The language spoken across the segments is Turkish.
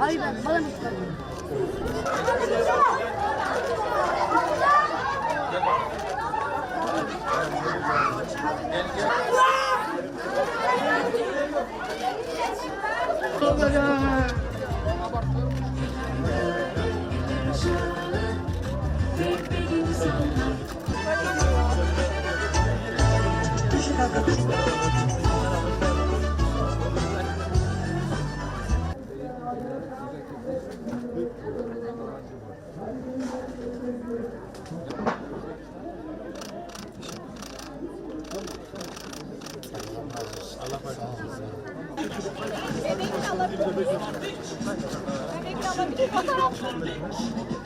Ay ben bana mı Thank you. Bebekli alabilir miyim? Bebekli alabilir miyim?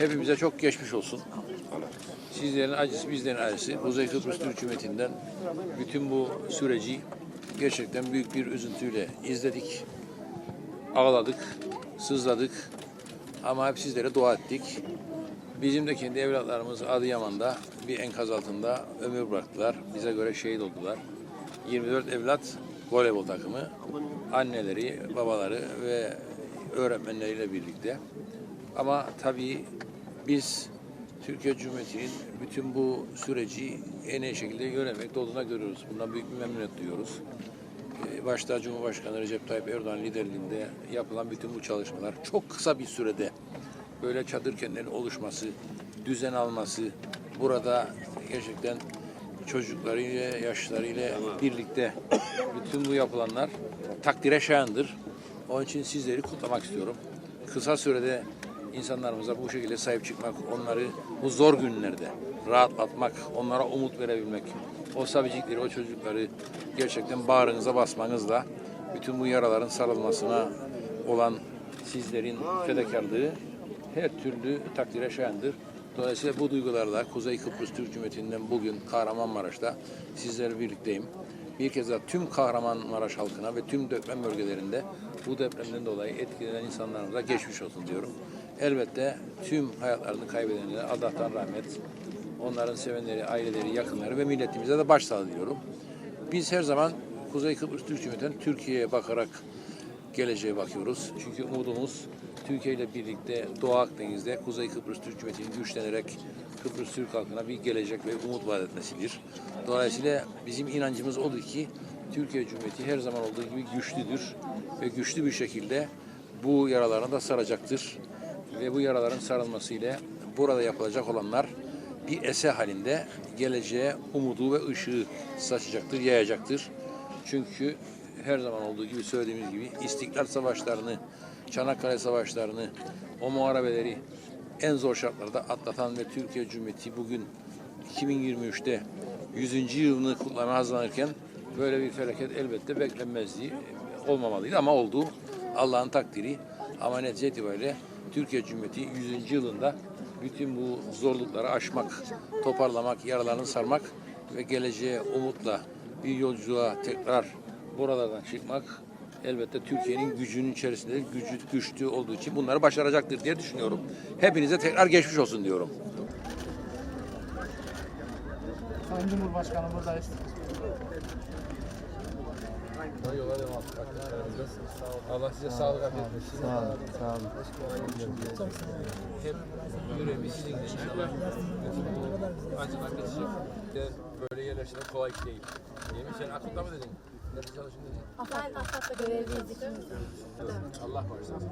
hepimize çok geçmiş olsun. Sizlerin acısı bizlerin acısı. Kuzey Kıbrıs Türk Cumhuriyeti'nden bütün bu süreci gerçekten büyük bir üzüntüyle izledik. Ağladık, sızladık ama hep sizlere dua ettik. Bizim de kendi evlatlarımız Adıyaman'da bir enkaz altında ömür bıraktılar. Bize göre şehit oldular. 24 evlat voleybol takımı, anneleri, babaları ve öğretmenleriyle birlikte. Ama tabii biz Türkiye Cumhuriyeti'nin bütün bu süreci en iyi şekilde yönetmekte olduğuna görüyoruz. Bundan büyük bir memnuniyet duyuyoruz. Ee, Başta Cumhurbaşkanı Recep Tayyip Erdoğan liderliğinde yapılan bütün bu çalışmalar çok kısa bir sürede böyle çadır kentlerin oluşması, düzen alması, burada gerçekten çocuklarıyla, yaşlarıyla birlikte bütün bu yapılanlar takdire şayandır. Onun için sizleri kutlamak istiyorum. Kısa sürede insanlarımıza bu şekilde sahip çıkmak, onları bu zor günlerde rahatlatmak, onlara umut verebilmek, o sabicikleri, o çocukları gerçekten bağrınıza basmanızla bütün bu yaraların sarılmasına olan sizlerin fedakarlığı her türlü takdire şayandır. Dolayısıyla bu duygularla Kuzey Kıbrıs Türk Cumhuriyeti'nden bugün Kahramanmaraş'ta sizlerle birlikteyim. Bir kez daha tüm Kahramanmaraş halkına ve tüm deprem bölgelerinde bu depremden dolayı etkilenen insanlarımıza geçmiş olsun diyorum. Elbette tüm hayatlarını kaybedenlere Allah'tan rahmet, onların sevenleri, aileleri, yakınları ve milletimize de başsağlığı diliyorum. Biz her zaman Kuzey Kıbrıs Türk Cumhuriyeti'nden Türkiye'ye bakarak geleceğe bakıyoruz. Çünkü umudumuz Türkiye ile birlikte Doğu Akdeniz'de Kuzey Kıbrıs Türk Cumhuriyeti'nin güçlenerek Kıbrıs Türk halkına bir gelecek ve umut vaat etmesidir. Dolayısıyla bizim inancımız odur ki Türkiye Cumhuriyeti her zaman olduğu gibi güçlüdür ve güçlü bir şekilde bu yaralarını da saracaktır. Ve bu yaraların sarılmasıyla burada yapılacak olanlar bir eser halinde geleceğe umudu ve ışığı saçacaktır, yayacaktır. Çünkü her zaman olduğu gibi söylediğimiz gibi İstiklal Savaşlarını, Çanakkale Savaşlarını, o muharebeleri en zor şartlarda atlatan ve Türkiye Cumhuriyeti bugün 2023'te 100. yılını kutlamaya hazırlanırken böyle bir felaket elbette beklenmezdi, olmamalıydı ama oldu. Allah'ın takdiri ama netice itibariyle Türkiye Cumhuriyeti 100. yılında bütün bu zorlukları aşmak, toparlamak, yaralarını sarmak ve geleceğe umutla bir yolculuğa tekrar buralardan çıkmak elbette Türkiye'nin gücünün içerisinde gücü, güçlü olduğu için bunları başaracaktır diye düşünüyorum. Hepinize tekrar geçmiş olsun diyorum. Sayın Cumhurbaşkanım buradayız. Allah size sağlık afiyet versin. Sağ olun, sağ olun. Hep yüreğimi sizinle inşallah. Acılar geçecek. De böyle yerleştirmek kolay değil. Değil mi? Sen aklında mı dedin? Nerede çalışın dedin? Ben Aslat'ta görevliyiz ikimiz. Allah bağışlasın.